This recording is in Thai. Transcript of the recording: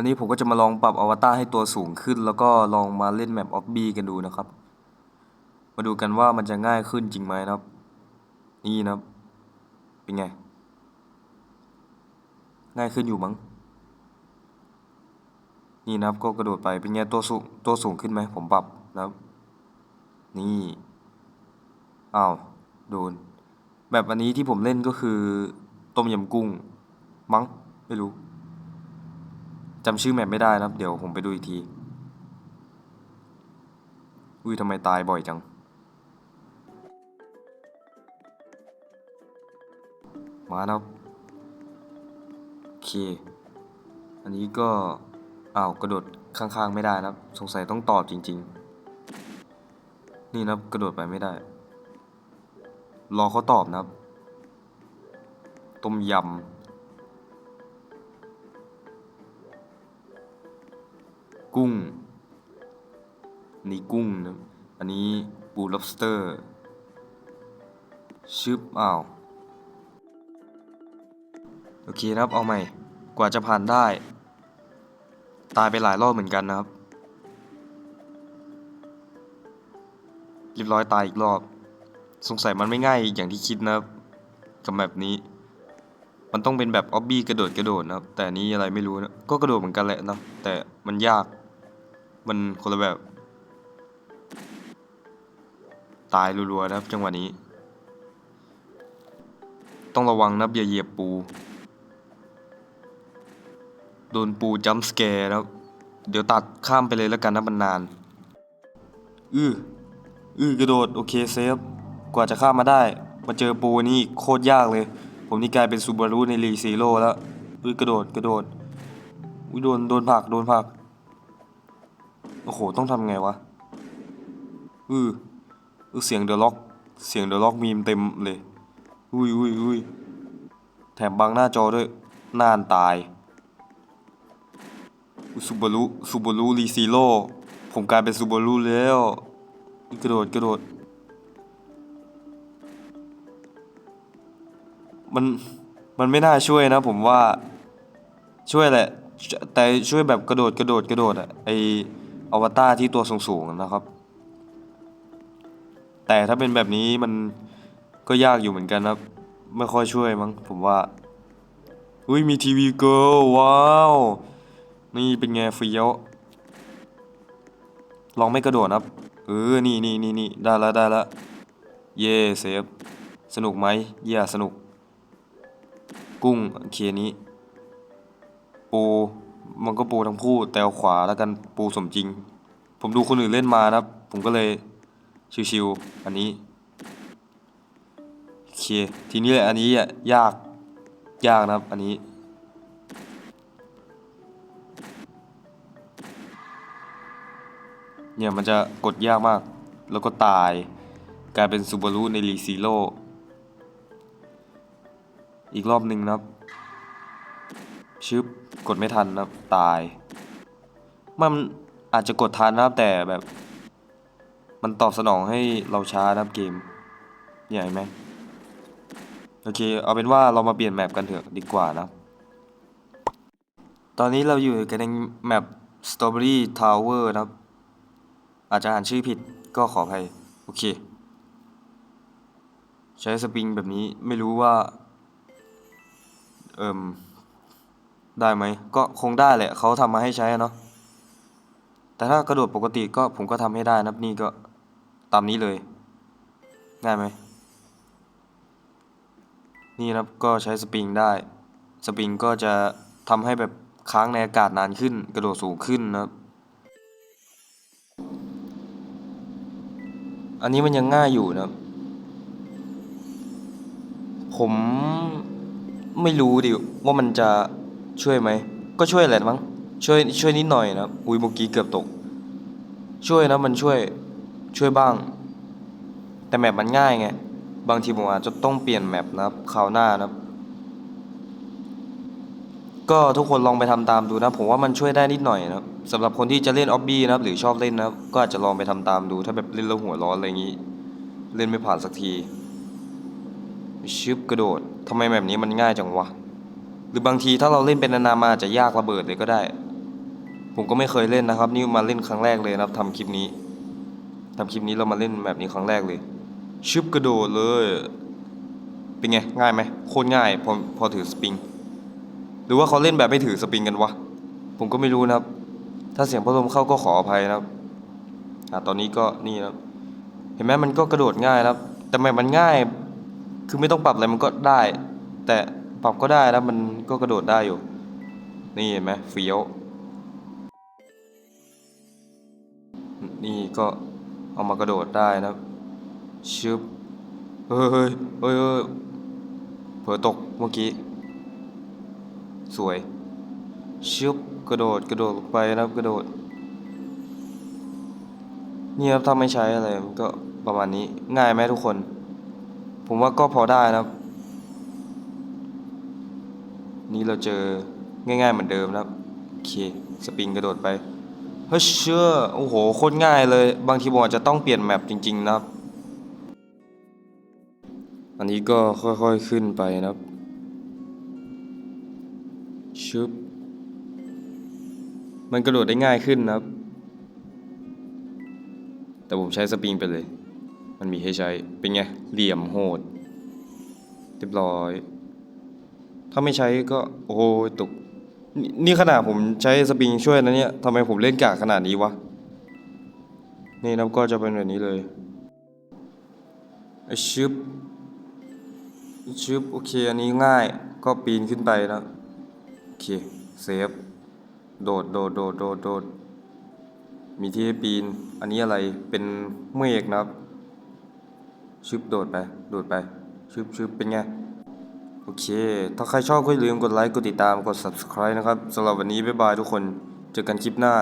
วันนี้ผมก็จะมาลองปรับอวตารให้ตัวสูงขึ้น แล้วก็ลองมาเล่นแมปออฟบีกันดูนะครับ มาดูกันว่ามันจะง่ายขึ้นจริงไหมนะครับ นี่นะครับ เป็นไง ง่ายขึ้นอยู่มั้ง นี่นะครับก็กระโดดไป เป็นไงตัวสูงตัวสูงขึ้นไหมผมปรับนะครับ นี่ อ้าว โดน แบบอันนี้ที่ผมเล่นก็คือต้มยำกุ้ง มั้ง ไม่รู้ จำชื่อแมปไม่ได้นะครับ เดี๋ยวผมไปดูอีกที อุ้ยทำไมตายบ่อยจัง มานะครับโอเค อันนี้ก็อ้าวกระโดดข้างๆไม่ได้นะครับ สงสัยต้องตอบจริง ๆ นี่นะครับกระโดดไปไม่ได้ รอเขาตอบนะครับ ต้มยำ กุ้ง นี่กุ้งนะอันนี้ปู lobster ชึบอ้าว โอเคครับ เอาใหม่ กว่าจะผ่านได้ ตายไปหลายรอบเหมือนกันนะครับ เรียบร้อยตายอีกรอบ สงสัยมันไม่ง่ายอย่างที่คิดนะครับ กับแบบนี้ มันต้องเป็นแบบออบบี้กระโดดกระโดดนะครับ แต่นนี้อะไรไม่รู้นะ ก็กระโดดเหมือนกันแหละนะ แต่มันยาก มันคนละแบบ ตายรัวๆนะครับจังหวะนี้ ต้องระวังนะครับอย่าเหยียบปู โดนปูจัมป์สแกร์แล้วเดี๋ยวตัดข้ามไปเลยแล้วกันนะมันนาน อื้อ อื้อกระโดด โอเคเซฟ กว่าจะข้ามมาได้ มาเจอปูนี่โคตรยากเลย ผมนี่กลายเป็นซูบารุในรีซีโร่แล้ว อื้อกระโดดกระโดดอุ้ยโดนโดนผักโดนผัก โอ้โห ต้องทำไงวะ อืออือเสียงเดอะล็อก เสียงเดอะล็อกมีมเต็มเลย อุ้ยอุ้ยอุ้ยแถมบังหน้าจอด้วย น่านตายซูบารุซูบารุรีซีโร่ผมกลายเป็นซูบารุแล้วกระโดดกระโดด มัน มันไม่น่าช่วยนะผมว่า ช่วยแหละ แต่ช่วยแบบกระโดดกระโดดกระโดดอะไอ อวตารที่ตัวสูงๆนะครับ แต่ถ้าเป็นแบบนี้มันก็ยากอยู่เหมือนกันนะไม่ค่อยช่วยมั้งผมว่าอุ้ยมีทีวีเกิลว้าว นี่เป็นไงเฟี้ยวลองไม่กระโดดนะครับ เออ นี่นี่นี่นี่ได้แล้วได้แล้วเย่เซฟ สนุกไหมเย่สนุก กุ้งเคนี้ปู มันก็ปูทั้งคู่แต่ขวาแล้วกันปูสมจริง ผมดูคนอื่นเล่นมานะครับ ผมก็เลยชิวๆอันนี้โอเคทีนี้แหละอันนี้ยากยากนะครับ อันนี้เนี่ยมันจะกดยากมาก แล้วก็ตาย กลายเป็นซูบารุในรีซีโร่อีกรอบหนึ่งนะครับ ชึบกดไม่ทันนะครับตาย มันอาจจะกดทันนะครับแต่แบบ มันตอบสนองให้เราช้านะครับเกมเนี่ยเห็นไหมโอเค เอาเป็นว่าเรามาเปลี่ยนแมปกันเถอะดีกว่านะ ตอนนี้เราอยู่กันในแมป Strawberry Tower นะครับ อาจจะอ่านชื่อผิดก็ขออภัย โอเค ใช้สปริงแบบนี้ไม่รู้ว่า เอิม ได้ไหมก็คงได้แหละเขาทำมาให้ใช้เนาะแต่ถ้ากระโดดปกติก็ผมก็ทำให้ได้นะครับนี่ก็ตามนี้เลย ง่ายไหมนี่นะครับก็ใช้สปริงได้ สปริงก็จะทำให้แบบค้างในอากาศนานขึ้น กระโดดสูงขึ้นนะครับอันนี้มันยังง่ายอยู่นะ ผมไม่รู้ดิว่ามันจะ ช่วยไหม ก็ช่วยแหละมั้ง ช่วยช่วยนิดหน่อยนะบอุ้ยเมื่อกี้เกือบตก ช่วยนะมันช่วยช่วยบ้าง แต่แมปมันง่ายไง บางทีผมอาจจะต้องเปลี่ยนแมปนะครับคราวหน้านะครับ ก็ทุกคนลองไปทำตามดูนะ ผมว่ามันช่วยได้นิดหน่อยนะครับสำหรับคนที่จะเล่นออบบี้นะครับ หรือชอบเล่นนะครับ ก็อาจจะลองไปทำตามดู ถ้าแบบเล่นแล้วหัวร้อนอะไรอย่างนี้ เล่นไม่ผ่านสักที ชึบกระโดดทำไมแบบนี้มันง่ายจังวะ หรือบางทีถ้าเราเล่นเป็นนานๆมาอาจจะยากระเบิดเลยก็ได้ ผมก็ไม่เคยเล่นนะครับ นี่มาเล่นครั้งแรกเลยนะครับทำคลิปนี้ทำคลิปนี้เรามาเล่นแบบนี้ครั้งแรกเลยชึบกระโดดเลย เป็นไงง่ายไหมโคตรง่ายพอพอถือสปริง หรือว่าเขาเล่นแบบไม่ถือสปริงกันวะผมก็ไม่รู้นะครับ ถ้าเสียงพัดลมเข้าก็ขออภัยนะครับอ่ตอนนี้ก็นี่นะครับเห็นไหมมันก็กระโดดง่ายนะครับ แต่ทำไมมันง่าย คือไม่ต้องปรับอะไรมันก็ได้ แต่ ปรับก็ได้นะมันก็กระโดดได้อยู่ นี่เห็นไหมเฟี้ยว นี่ก็เอามากระโดดได้นะชึบเฮ้ยเฮ้ยเฮ้ยเฮ้ยเผลอตกเมื่อกี้ สวยชึบกระโดดกระโดดลงไปนะครับกระโดดนี่ครับถ้าไม่ใช้อะไรมันก็ประมาณนี้ง่ายไหมทุกคน ผมว่าก็พอได้นะครับ นี่เราเจอง่ายๆเหมือนเดิมนะครับโอเคสปริงกระโดดไปเฮ้ยเชื่อโอ้โหโคตรง่ายเลย บางทีผมอาจจะต้องเปลี่ยนแมปจริงๆนะครับ อันนี้ก็ค่อยๆขึ้นไปนะครับชึบมันกระโดดได้ง่ายขึ้นนะครับ แต่ผมใช้สปริงไปเลย มันมีให้ใช้เป็นไงเหลี่ยมโหดเรียบร้อย ถ้าไม่ใช้ก็โอ้โหตกนนี่ขนาดผมใช้สปริงช่วยนะเนี่ยทำไมผมเล่นกากขนาดนี้วะ นี่นะก็จะเป็นแบบนี้เลยไอชึบชึบโอเคอันนี้ง่ายก็ปีนขึ้นไปนะโอเคเซฟโดดโดดโดดโดดโดดมีที่ให้ปีน อันนี้อะไรเป็นเมฆนะครับ ชึบโดดไป โดดไป ชึบชึบเป็นไง โอเค ถ้าใครชอบก็อย่าลืมกดไลค์ กดติดตาม กด subscribe นะครับสำหรับวันนี้ บ๊ายบายทุกคน เจอกันคลิปหน้า